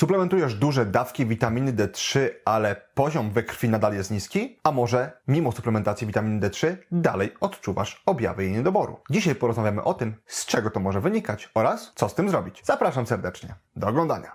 Suplementujesz duże dawki witaminy D3, ale poziom we krwi nadal jest niski? A może mimo suplementacji witaminy D3 dalej odczuwasz objawy jej niedoboru? Dzisiaj porozmawiamy o tym, z czego to może wynikać oraz co z tym zrobić. Zapraszam serdecznie. Do oglądania.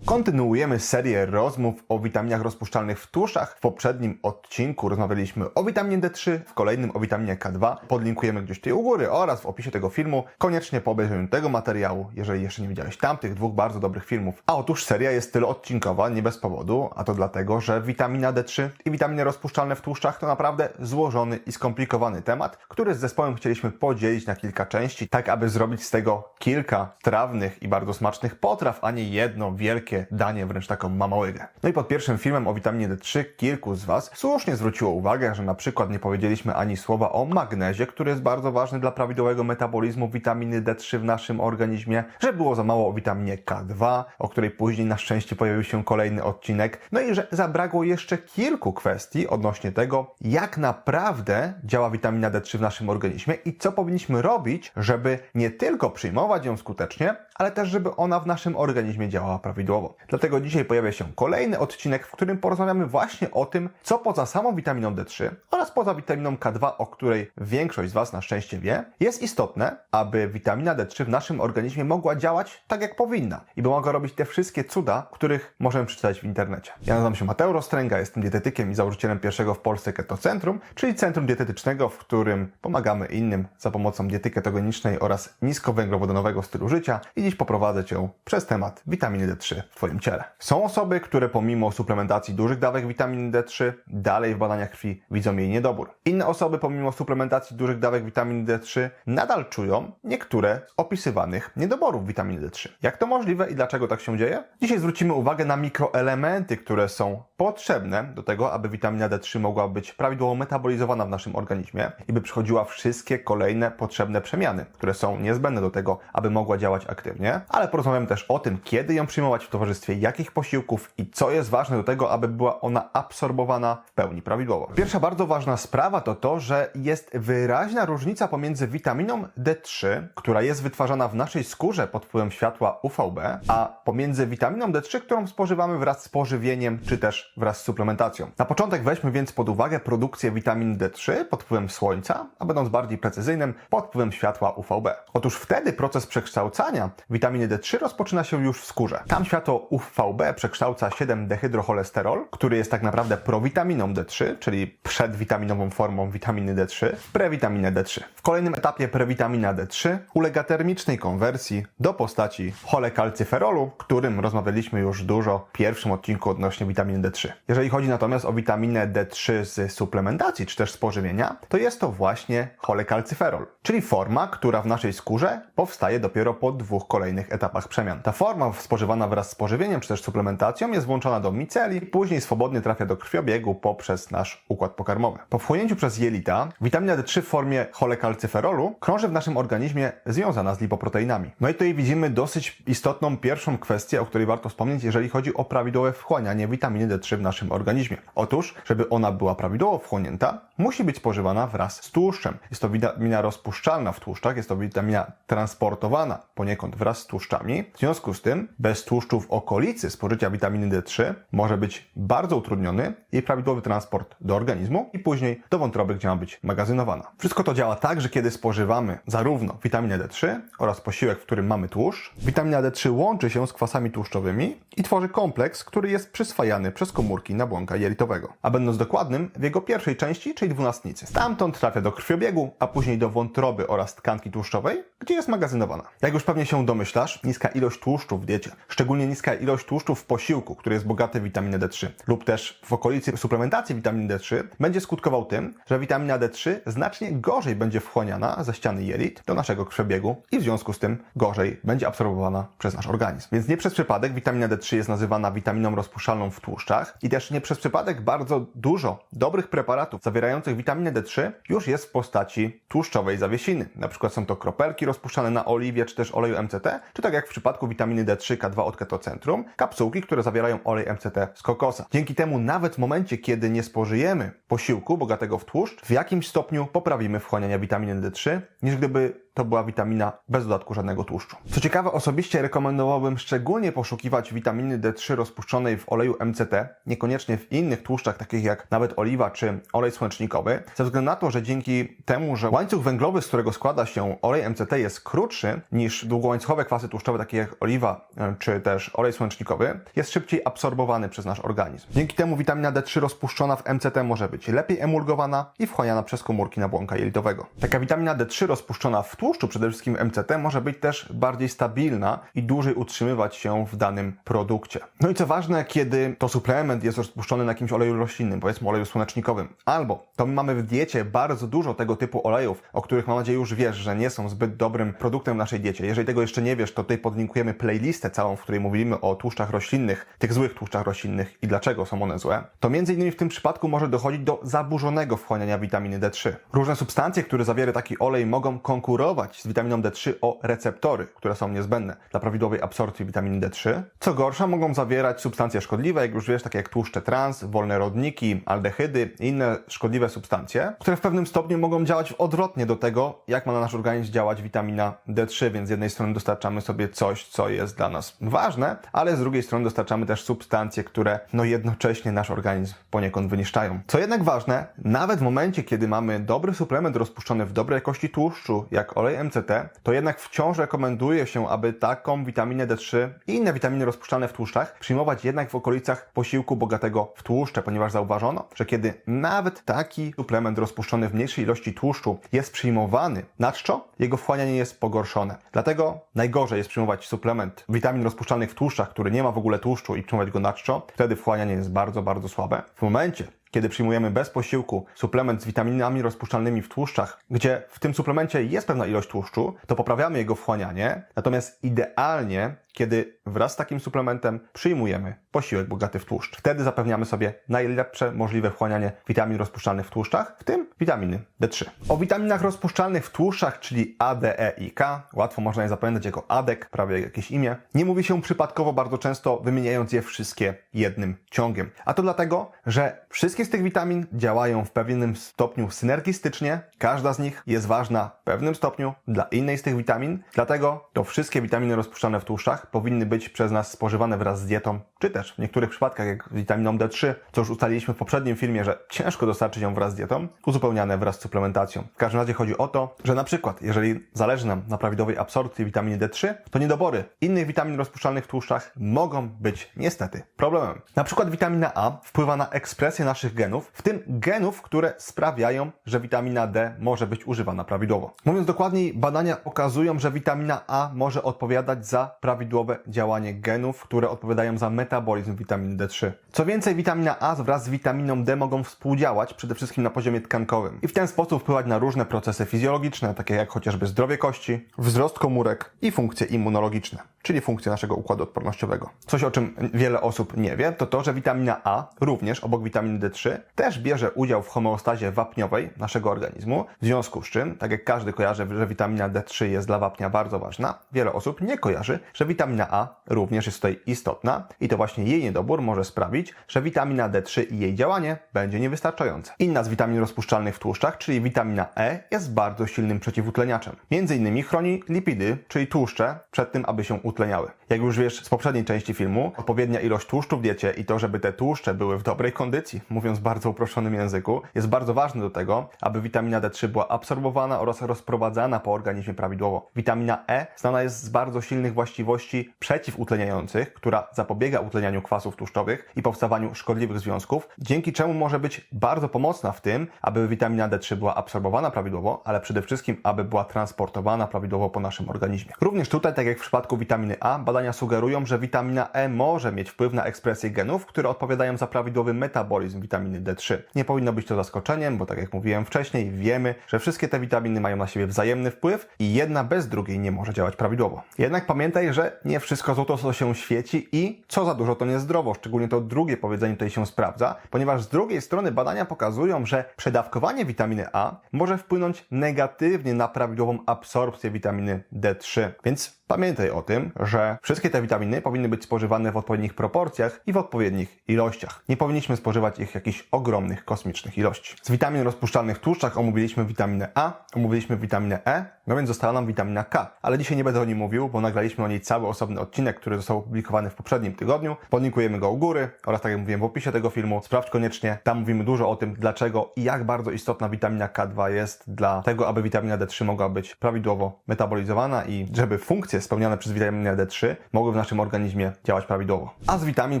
Kontynuujemy serię rozmów o witaminach rozpuszczalnych w tłuszczach. W poprzednim odcinku rozmawialiśmy o witaminie D3, w kolejnym o witaminie K2. Podlinkujemy gdzieś tutaj u góry oraz w opisie tego filmu. Koniecznie po obejrzeniu tego materiału, jeżeli jeszcze nie widziałeś tamtych dwóch bardzo dobrych filmów. A otóż seria jest tyloodcinkowa, nie bez powodu, a to dlatego, że witamina D3 i witaminy rozpuszczalne w tłuszczach to naprawdę złożony i skomplikowany temat, który z zespołem chcieliśmy podzielić na kilka części, tak aby zrobić z tego kilka trawnych i bardzo smacznych potraw, a nie jedno wielkie danie, wręcz taką mamałygę. No i pod pierwszym filmem o witaminie D3 kilku z Was słusznie zwróciło uwagę, że na przykład nie powiedzieliśmy ani słowa o magnezie, który jest bardzo ważny dla prawidłowego metabolizmu witaminy D3 w naszym organizmie, że było za mało o witaminie K2, o której później na szczęście pojawił się kolejny odcinek, no i że zabrakło jeszcze kilku kwestii odnośnie tego, jak naprawdę działa witamina D3 w naszym organizmie i co powinniśmy robić, żeby nie tylko przyjmować ją skutecznie, ale też żeby ona w naszym organizmie działała prawidłowo. Dlatego dzisiaj pojawia się kolejny odcinek, w którym porozmawiamy właśnie o tym, co poza samą witaminą D3 oraz poza witaminą K2, o której większość z Was na szczęście wie, jest istotne, aby witamina D3 w naszym organizmie mogła działać tak jak powinna i by mogła robić te wszystkie cuda, których możemy przeczytać w internecie. Ja nazywam się Mateusz Rostręga, jestem dietetykiem i założycielem pierwszego w Polsce Ketocentrum, czyli centrum dietetycznego, w którym pomagamy innym za pomocą diety ketogenicznej oraz niskowęglowodanowego stylu życia i dziś poprowadzę Cię przez temat witaminy D3 w Twoim ciele. Są osoby, które pomimo suplementacji dużych dawek witaminy D3 dalej w badaniach krwi widzą jej niedobór. Inne osoby pomimo suplementacji dużych dawek witaminy D3 nadal czują niektóre z opisywanych niedoborów witaminy D3. Jak to możliwe i dlaczego tak się dzieje? Dzisiaj zwrócimy uwagę na mikroelementy, które są potrzebne do tego, aby witamina D3 mogła być prawidłowo metabolizowana w naszym organizmie i by przychodziła wszystkie kolejne potrzebne przemiany, które są niezbędne do tego, aby mogła działać aktywnie, ale porozmawiamy też o tym, kiedy ją przyjmować w towarzystwie jakich posiłków i co jest ważne do tego, aby była ona absorbowana w pełni prawidłowo. Pierwsza bardzo ważna sprawa to to, że jest wyraźna różnica pomiędzy witaminą D3, która jest wytwarzana w naszej skórze pod wpływem światła UVB, a pomiędzy witaminą D3, którą spożywamy wraz z pożywieniem czy też wraz z suplementacją. Na początek weźmy więc pod uwagę produkcję witaminy D3 pod wpływem słońca, a będąc bardziej precyzyjnym, pod wpływem światła UVB. Otóż wtedy proces przekształcania witaminy D3 rozpoczyna się już w skórze. Tam światło UVB przekształca 7-dehydrocholesterol, który jest tak naprawdę prowitaminą D3, czyli przedwitaminową formą witaminy D3, w prewitaminę D3. W kolejnym etapie prewitamina D3 ulega termicznej konwersji do postaci cholekalcyferolu, którym rozmawialiśmy już dużo w pierwszym odcinku odnośnie witaminy D3. Jeżeli chodzi natomiast o witaminę D3 z suplementacji czy też z pożywienia, to jest to właśnie cholekalcyferol, czyli forma, która w naszej skórze powstaje dopiero po dwóch kolejnych etapach przemian. Ta forma spożywana wraz z pożywieniem czy też suplementacją jest włączona do miceli i później swobodnie trafia do krwiobiegu poprzez nasz układ pokarmowy. Po wchłonięciu przez jelita witamina D3 w formie cholekalcyferolu krąży w naszym organizmie związana z lipoproteinami. No i tutaj widzimy dosyć istotną pierwszą kwestię, o której warto wspomnieć, jeżeli chodzi o prawidłowe wchłanianie witaminy D3 w naszym organizmie. Otóż, żeby ona była prawidłowo wchłonięta, musi być spożywana wraz z tłuszczem. Jest to witamina rozpuszczalna w tłuszczach, jest to witamina transportowana poniekąd wraz z tłuszczami. W związku z tym, bez tłuszczu w okolicy spożycia witaminy D3 może być bardzo utrudniony jej prawidłowy transport do organizmu i później do wątroby, gdzie ma być magazynowana. Wszystko to działa tak, że kiedy spożywamy zarówno witaminę D3 oraz posiłek, w którym mamy tłuszcz, witamina D3 łączy się z kwasami tłuszczowymi i tworzy kompleks, który jest przyswajany przez komórki nabłonka jelitowego. A będąc dokładnym, w jego pierwszej części, czyli dwunastnicy. Stamtąd trafia do krwiobiegu, a później do wątroby oraz tkanki tłuszczowej, gdzie jest magazynowana. Jak już pewnie się domyślasz, niska ilość tłuszczu w diecie, szczególnie niska ilość tłuszczu w posiłku, który jest bogaty w witaminę D3 lub też w okolicy suplementacji witaminy D3 będzie skutkował tym, że witamina D3 znacznie gorzej będzie wchłaniana ze ściany jelit do naszego krwiobiegu i w związku z tym gorzej będzie absorbowana przez nasz organizm. Więc nie przez przypadek witamina D3 jest nazywana witaminą rozpuszczalną w tłuszczach i też nie przez przypadek bardzo dużo dobrych preparatów zawierających witaminę D3 już jest w postaci tłuszczowej zawiesiny. Na przykład są to kropelki rozpuszczane na oliwie czy też oleju MCT, MCT, czy tak jak w przypadku witaminy D3, K2 od Ketocentrum, kapsułki, które zawierają olej MCT z kokosa. Dzięki temu nawet w momencie, kiedy nie spożyjemy posiłku bogatego w tłuszcz, w jakimś stopniu poprawimy wchłanianie witaminy D3, niż gdyby to była witamina bez dodatku żadnego tłuszczu. Co ciekawe, osobiście rekomendowałbym szczególnie poszukiwać witaminy D3 rozpuszczonej w oleju MCT, niekoniecznie w innych tłuszczach, takich jak nawet oliwa czy olej słonecznikowy, ze względu na to, że dzięki temu, że łańcuch węglowy, z którego składa się olej MCT jest krótszy niż długołańcuchowe kwasy tłuszczowe, takie jak oliwa e, czy też olej słonecznikowy, jest szybciej absorbowany przez nasz organizm. Dzięki temu witamina D3 rozpuszczona w MCT może być lepiej emulgowana i wchłaniana przez komórki nabłonka jelitowego. Taka witamina D3 rozpuszczona w tłuszczu, przede wszystkim MCT, może być też bardziej stabilna i dłużej utrzymywać się w danym produkcie. No i co ważne, kiedy to suplement jest rozpuszczony na jakimś oleju roślinnym, powiedzmy oleju słonecznikowym, albo to my mamy w diecie bardzo dużo tego typu olejów, o których mam nadzieję już wiesz, że nie są zbyt dobrym produktem w naszej diecie. Jeżeli tego jeszcze nie wiesz, to tutaj podlinkujemy playlistę całą, w której mówimy o tłuszczach roślinnych, tych złych tłuszczach roślinnych i dlaczego są one złe. To między innymi w tym przypadku może dochodzić do zaburzonego wchłaniania witaminy D3. Różne substancje, które zawiera taki olej mogą konkurować z witaminą D3 o receptory, które są niezbędne dla prawidłowej absorpcji witaminy D3. Co gorsza, mogą zawierać substancje szkodliwe, jak już wiesz, takie jak tłuszcze trans, wolne rodniki, aldehydy i inne szkodliwe substancje, które w pewnym stopniu mogą działać odwrotnie do tego, jak ma na nasz organizm działać witamina D3, więc z jednej strony dostarczamy sobie coś, co jest dla nas ważne, ale z drugiej strony dostarczamy też substancje, które no jednocześnie nasz organizm poniekąd wyniszczają. Co jednak ważne, nawet w momencie, kiedy mamy dobry suplement rozpuszczony w dobrej jakości tłuszczu, jak olej MCT, to jednak wciąż rekomenduje się, aby taką witaminę D3 i inne witaminy rozpuszczane w tłuszczach przyjmować jednak w okolicach posiłku bogatego w tłuszcze, ponieważ zauważono, że kiedy nawet taki suplement rozpuszczony w mniejszej ilości tłuszczu jest przyjmowany na czczo, jego wchłanianie jest pogorszone. Dlatego najgorzej jest przyjmować suplement witamin rozpuszczalnych w tłuszczach, który nie ma w ogóle tłuszczu i przyjmować go na czczo, wtedy wchłanianie jest bardzo, bardzo słabe. W momencie, kiedy przyjmujemy bez posiłku suplement z witaminami rozpuszczalnymi w tłuszczach, gdzie w tym suplemencie jest pewna ilość tłuszczu, to poprawiamy jego wchłanianie. Natomiast idealnie, kiedy wraz z takim suplementem przyjmujemy posiłek bogaty w tłuszcz. Wtedy zapewniamy sobie najlepsze możliwe wchłanianie witamin rozpuszczalnych w tłuszczach, w tym witaminy D3. O witaminach rozpuszczalnych w tłuszczach, czyli A, D, E i K, łatwo można je zapamiętać jako ADEK, prawie jak jakieś imię, nie mówi się przypadkowo bardzo często, wymieniając je wszystkie jednym ciągiem. A to dlatego, że wszystkie z tych witamin działają w pewnym stopniu synergistycznie, każda z nich jest ważna w pewnym stopniu dla innej z tych witamin, dlatego to wszystkie witaminy rozpuszczane w tłuszczach powinny być przez nas spożywane wraz z dietą, czy też w niektórych przypadkach, jak witaminą D3, co już ustaliliśmy w poprzednim filmie, że ciężko dostarczyć ją wraz z dietą, uzupełniane wraz z suplementacją. W każdym razie chodzi o to, że na przykład, jeżeli zależy nam na prawidłowej absorpcji witaminy D3, to niedobory innych witamin rozpuszczalnych w tłuszczach mogą być niestety problemem. Na przykład witamina A wpływa na ekspresję naszych genów, w tym genów, które sprawiają, że witamina D może być używana prawidłowo. Mówiąc dokładniej, badania pokazują, że witamina A może odpowiadać za prawidłowe działanie genów, które odpowiadają za metabolizm witaminy D3. Co więcej, witamina A wraz z witaminą D mogą współdziałać przede wszystkim na poziomie tkankowym i w ten sposób wpływać na różne procesy fizjologiczne, takie jak chociażby zdrowie kości, wzrost komórek i funkcje immunologiczne, czyli funkcje naszego układu odpornościowego. Coś o czym wiele osób nie wie, to to, że witamina A również obok witaminy D3 też bierze udział w homeostazie wapniowej naszego organizmu, w związku z czym, tak jak każdy kojarzy, że witamina D3 jest dla wapnia bardzo ważna, wiele osób nie kojarzy, że witamina A również jest tutaj istotna i to właśnie jej niedobór może sprawić, że witamina D3 i jej działanie będzie niewystarczające. Inna z witamin rozpuszczalnych w tłuszczach, czyli witamina E, jest bardzo silnym przeciwutleniaczem. Między innymi chroni lipidy, czyli tłuszcze, przed tym, aby się utleniały. Jak już wiesz z poprzedniej części filmu, odpowiednia ilość tłuszczu w diecie i to, żeby te tłuszcze były w dobrej kondycji, mówiąc w bardzo uproszczonym języku, jest bardzo ważne do tego, aby witamina D3 była absorbowana oraz rozprowadzana po organizmie prawidłowo. Witamina E znana jest z bardzo silnych właściwości przeciwutleniających, która zapobiega utlenianiu kwasów tłuszczowych i powstawaniu szkodliwych związków, dzięki czemu może być bardzo pomocna w tym, aby witamina D3 była absorbowana prawidłowo, ale przede wszystkim, aby była transportowana prawidłowo po naszym organizmie. Również tutaj, tak jak w przypadku witaminy A, badania sugerują, że witamina E może mieć wpływ na ekspresję genów, które odpowiadają za prawidłowy metabolizm witaminy D3. Nie powinno być to zaskoczeniem, bo tak jak mówiłem wcześniej, wiemy, że wszystkie te witaminy mają na siebie wzajemny wpływ i jedna bez drugiej nie może działać prawidłowo. Jednak pamiętaj, że nie wszystko złoto co się świeci i co za dużo to niezdrowo. Szczególnie to drugie powiedzenie tutaj się sprawdza, ponieważ z drugiej strony badania pokazują, że przedawkowanie witaminy A może wpłynąć negatywnie na prawidłową absorpcję witaminy D3. Więc pamiętaj o tym, że wszystkie te witaminy powinny być spożywane w odpowiednich proporcjach i w odpowiednich ilościach. Nie powinniśmy spożywać ich jakichś ogromnych, kosmicznych ilości. Z witamin rozpuszczalnych w tłuszczach omówiliśmy witaminę A, omówiliśmy witaminę E, no więc została nam witamina K. Ale dzisiaj nie będę o niej mówił, bo nagraliśmy o niej cały osobny odcinek, który został opublikowany w poprzednim tygodniu. Podlinkujemy go u góry oraz tak jak mówiłem w opisie tego filmu. Sprawdź koniecznie, tam mówimy dużo o tym, dlaczego i jak bardzo istotna witamina K2 jest dla tego, aby witamina D3 mogła być prawidłowo metabolizowana i żeby funkcje spełniane przez witaminę D3 mogły w naszym organizmie działać prawidłowo. A z witamin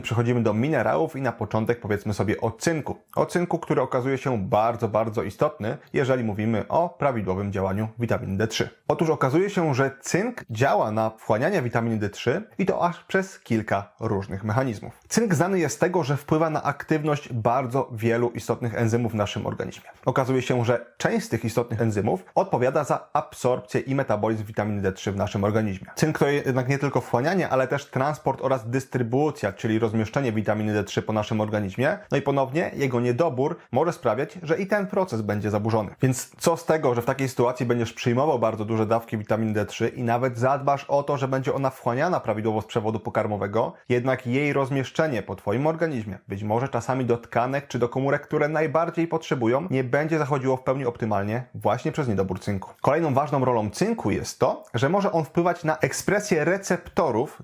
przechodzimy do minerałów i na początek powiedzmy sobie o cynku. O cynku, który okazuje się bardzo, bardzo istotny, jeżeli mówimy o prawidłowym działaniu witaminy D3. Otóż okazuje się, że cynk działa na wchłanianie witaminy D3 i to aż przez kilka różnych mechanizmów. Cynk znany jest z tego, że wpływa na aktywność bardzo wielu istotnych enzymów w naszym organizmie. Okazuje się, że część z tych istotnych enzymów odpowiada za absorpcję i metabolizm witaminy D3 w naszym organizmie. Cynk to jednak nie tylko wchłanianie, ale też transport oraz dystrybucja, czyli rozmieszczenie witaminy D3 po naszym organizmie. No i ponownie jego niedobór może sprawiać, że i ten proces będzie zaburzony. Więc co z tego, że w takiej sytuacji będziesz przyjmował bardzo duże dawki witaminy D3 i nawet zadbasz o to, że będzie ona wchłaniana prawidłowo z przewodu pokarmowego, jednak jej rozmieszczenie po Twoim organizmie, być może czasami do tkanek czy do komórek, które najbardziej potrzebują, nie będzie zachodziło w pełni optymalnie właśnie przez niedobór cynku. Kolejną ważną rolą cynku jest to, że może on wpływać na ekspresję receptorów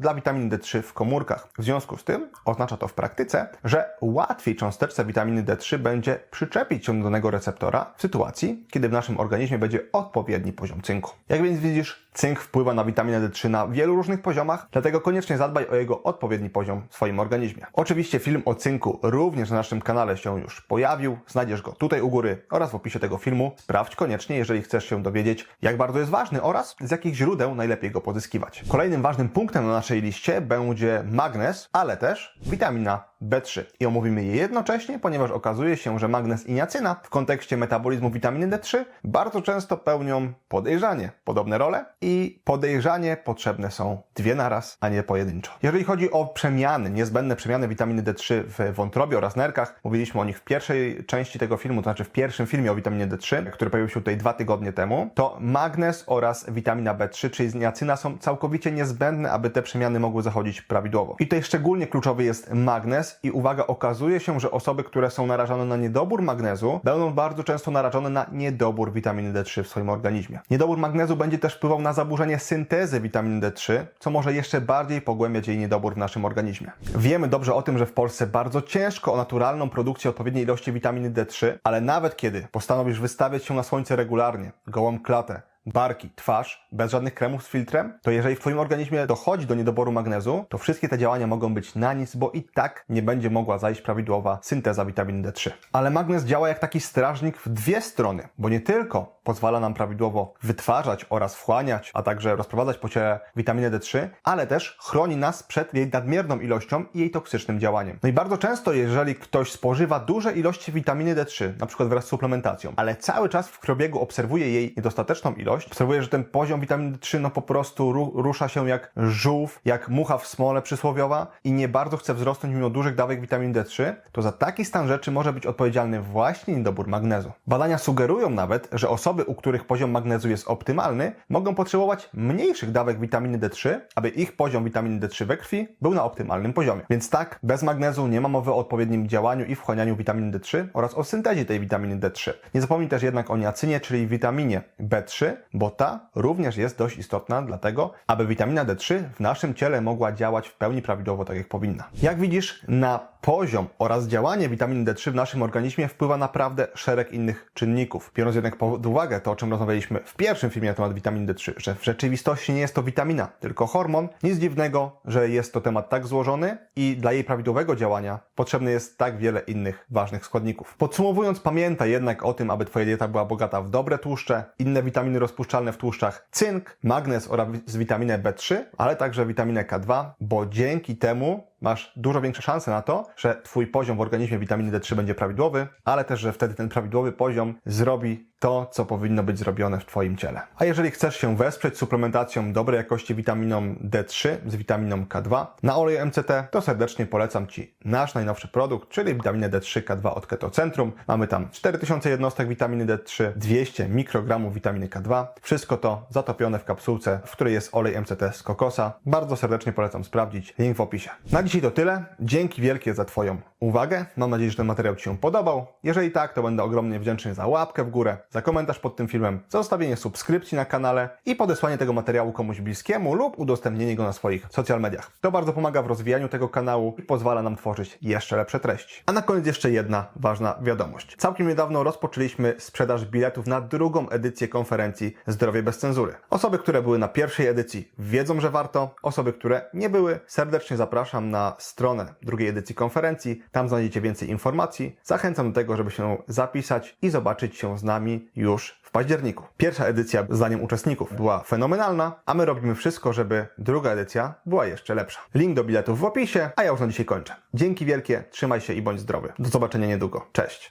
dla witaminy D3 w komórkach. W związku z tym oznacza to w praktyce, że łatwiej cząsteczce witaminy D3 będzie przyczepić się do danego receptora w sytuacji, kiedy w naszym organizmie będzie odpowiedni poziom cynku. Jak więc widzisz, cynk wpływa na witaminę D3 na wielu różnych poziomach, dlatego koniecznie zadbaj o jego odpowiedni poziom w swoim organizmie. Oczywiście film o cynku również na naszym kanale się już pojawił, znajdziesz go tutaj u góry oraz w opisie tego filmu. Sprawdź koniecznie, jeżeli chcesz się dowiedzieć, jak bardzo jest ważny oraz z jakich źródeł najlepiej go pozyskiwać. Kolejnym ważnym punktem na naszej liście będzie magnez, ale też witamina B3 i omówimy je jednocześnie, ponieważ okazuje się, że magnez i niacyna w kontekście metabolizmu witaminy D3 bardzo często pełnią podejrzanie podobne role i podejrzanie potrzebne są dwie naraz, a nie pojedynczo. Jeżeli chodzi o przemiany, niezbędne przemiany witaminy D3 w wątrobie oraz nerkach, mówiliśmy o nich w pierwszej części tego filmu, to znaczy w pierwszym filmie o witaminie D3, który pojawił się tutaj dwa tygodnie temu, to magnez oraz witamina B3, czyli niacyna są całkowicie niezbędne, aby te przemiany mogły zachodzić prawidłowo. I tutaj szczególnie kluczowy jest magnez, i uwaga, okazuje się, że osoby, które są narażone na niedobór magnezu, będą bardzo często narażone na niedobór witaminy D3 w swoim organizmie. Niedobór magnezu będzie też wpływał na zaburzenie syntezy witaminy D3, co może jeszcze bardziej pogłębiać jej niedobór w naszym organizmie. Wiemy dobrze o tym, że w Polsce bardzo ciężko o naturalną produkcję odpowiedniej ilości witaminy D3, ale nawet kiedy postanowisz wystawiać się na słońce regularnie, gołą klatę, barki, twarz, bez żadnych kremów z filtrem, to jeżeli w Twoim organizmie dochodzi do niedoboru magnezu, to wszystkie te działania mogą być na nic, bo i tak nie będzie mogła zajść prawidłowa synteza witaminy D3. Ale magnez działa jak taki strażnik w dwie strony, bo nie tylko pozwala nam prawidłowo wytwarzać oraz wchłaniać, a także rozprowadzać po ciele witaminę D3, ale też chroni nas przed jej nadmierną ilością i jej toksycznym działaniem. No i bardzo często, jeżeli ktoś spożywa duże ilości witaminy D3, na przykład wraz z suplementacją, ale cały czas w krwobiegu obserwuje jej niedostateczną ilość, obserwuję, że ten poziom witaminy D3 no po prostu ru rusza się jak żółw, jak mucha w smole przysłowiowa i nie bardzo chce wzrosnąć mimo dużych dawek witaminy D3, to za taki stan rzeczy może być odpowiedzialny właśnie niedobór magnezu. Badania sugerują nawet, że osoby, u których poziom magnezu jest optymalny, mogą potrzebować mniejszych dawek witaminy D3, aby ich poziom witaminy D3 we krwi był na optymalnym poziomie. Więc tak, bez magnezu nie ma mowy o odpowiednim działaniu i wchłanianiu witaminy D3 oraz o syntezie tej witaminy D3. Nie zapomnij też jednak o niacynie, czyli witaminie B3, bo ta również jest dość istotna dlatego, aby witamina D3 w naszym ciele mogła działać w pełni prawidłowo tak jak powinna. Jak widzisz, na poziom oraz działanie witaminy D3 w naszym organizmie wpływa naprawdę szereg innych czynników. Biorąc jednak pod uwagę to, o czym rozmawialiśmy w pierwszym filmie na temat witaminy D3, że w rzeczywistości nie jest to witamina, tylko hormon, nic dziwnego, że jest to temat tak złożony i dla jej prawidłowego działania potrzebne jest tak wiele innych ważnych składników. Podsumowując, pamiętaj jednak o tym, aby Twoja dieta była bogata w dobre tłuszcze, inne witaminy rozpuszczalne w tłuszczach, cynk, magnez oraz witaminę B3, ale także witaminę K2, bo dzięki temu masz dużo większe szanse na to, że Twój poziom w organizmie witaminy D3 będzie prawidłowy, ale też, że wtedy ten prawidłowy poziom zrobi to, co powinno być zrobione w Twoim ciele. A jeżeli chcesz się wesprzeć suplementacją dobrej jakości witaminą D3 z witaminą K2 na olej MCT, to serdecznie polecam Ci nasz najnowszy produkt, czyli witaminę D3 K2 od Keto Centrum. Mamy tam 4000 jednostek witaminy D3, 200 mikrogramów witaminy K2. Wszystko to zatopione w kapsułce, w której jest olej MCT z kokosa. Bardzo serdecznie polecam sprawdzić. Link w opisie. Na dzisiaj to tyle. Dzięki wielkie za Twoją uwagę. Mam nadzieję, że ten materiał Ci się podobał. Jeżeli tak, to będę ogromnie wdzięczny za łapkę w górę, za komentarz pod tym filmem, zostawienie subskrypcji na kanale i podesłanie tego materiału komuś bliskiemu lub udostępnienie go na swoich social mediach. To bardzo pomaga w rozwijaniu tego kanału i pozwala nam tworzyć jeszcze lepsze treści. A na koniec jeszcze jedna ważna wiadomość. Całkiem niedawno rozpoczęliśmy sprzedaż biletów na drugą edycję konferencji Zdrowie bez cenzury. Osoby, które były na pierwszej edycji wiedzą, że warto. Osoby, które nie były, serdecznie zapraszam na stronę drugiej edycji konferencji. Tam znajdziecie więcej informacji. Zachęcam do tego, żeby się zapisać i zobaczyć się z nami już w październiku. Pierwsza edycja, zdaniem uczestników, była fenomenalna, a my robimy wszystko, żeby druga edycja była jeszcze lepsza. Link do biletów w opisie, a ja już na dzisiaj kończę. Dzięki wielkie, trzymaj się i bądź zdrowy. Do zobaczenia niedługo. Cześć!